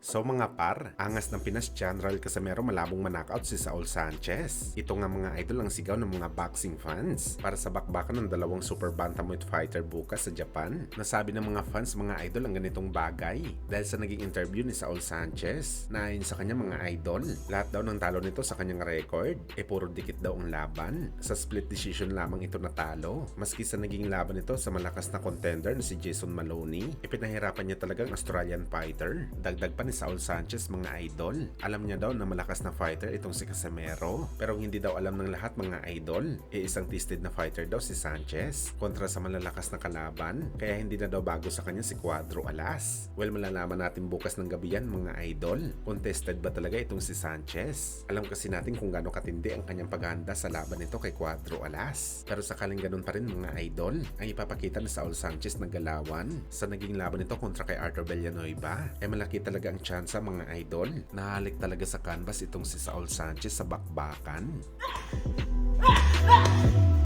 So mga par, angas ng Pinas General Casimero malabong manakaut si Saul Sanchez. Ito nga mga idol ang sigaw ng mga boxing fans para sa bakbakan ng dalawang super bantamweight fighter bukas sa Japan. Nasabi ng mga fans mga idol ang ganitong bagay dahil sa naging interview ni Saul Sanchez na ayon sa kanya mga idol, lahat daw ng talo nito sa kanyang record e puro dikit daw ang laban. Sa split decision lamang ito natalo. Maski sa naging laban nito sa malakas na contender na si Jason Maloney, ipinahirapan niya talaga ang Australian fighter. Dagdag pa ni Saul Sanchez mga idol. Alam niya daw na malakas na fighter itong si Casemiro. Pero hindi daw alam ng lahat mga idol. E isang tested na fighter daw si Sanchez kontra sa malalakas na kalaban. Kaya hindi na daw bago sa kanya si Cuadro Alas. Well, malalaman natin bukas ng gabi yan mga idol. Contested ba talaga itong si Sanchez? Alam kasi natin kung gaano katindi ang kanyang paghahanda sa laban nito kay Cuadro Alas. Pero sakaling ganun pa rin mga idol, ang ipapakita ni Saul Sanchez na galawan sa naging laban nito kontra kay Arthur Villanueva. Eh malaki talaga ang tsansa mga idol. Nahalik talaga sa canvas itong si Saul Sanchez sa bakbakan.